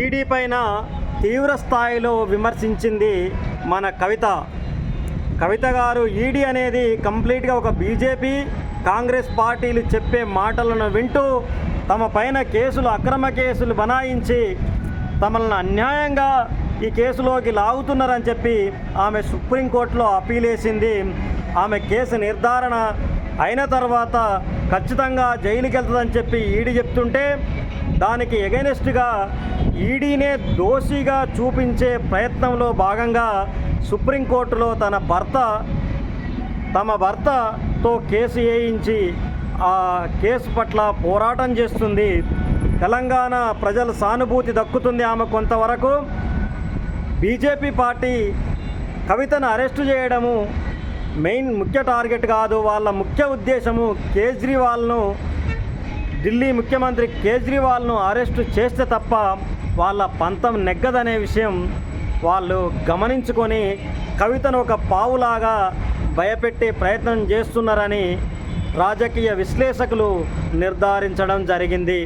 ED పైన తీవ్ర స్థాయిలో విమర్శించింది మన కవిత. కవిత గారు ఈడీ అనేది కంప్లీట్గా ఒక బీజేపీ కాంగ్రెస్ పార్టీలు చెప్పే మాటలను వింటూ తమ పైన కేసులు అక్రమ కేసులు బనాయించి తమలను అన్యాయంగా ఈ కేసులోకి లాగుతున్నారని చెప్పి ఆమె సుప్రీంకోర్టులో అప్పీల్ వేసింది. ఆమె కేసు నిర్ధారణ అయిన తర్వాత ఖచ్చితంగా జైలుకి వెళ్తుందని చెప్పి ఈడీ చెప్తుంటే దానికి ఎగెనెస్ట్గా ఈడీనే దోషిగా చూపించే ప్రయత్నంలో భాగంగా సుప్రీంకోర్టులో తన భర్త తమ భర్తతో కేసు వేయించి ఆ కేసు పట్ల పోరాటం చేస్తుంది. తెలంగాణ ప్రజల సానుభూతి దక్కుతుంది ఆమె కొంతవరకు. బీజేపీ పార్టీ కవితను అరెస్టు చేయడము మెయిన్ ముఖ్య టార్గెట్ కాదు. వాళ్ళ ముఖ్య ఉద్దేశము కేజ్రీవాల్ను ఢిల్లీ ముఖ్యమంత్రి కేజ్రీవాల్ను అరెస్టు చేస్తే తప్ప వాళ్ళ పంతం నెగ్గదనే విషయం వాళ్ళు గమనించుకొని కవితను ఒక పావులాగా భయపెట్టే ప్రయత్నం చేస్తున్నారని రాజకీయ విశ్లేషకులు నిర్ధారించడం జరిగింది.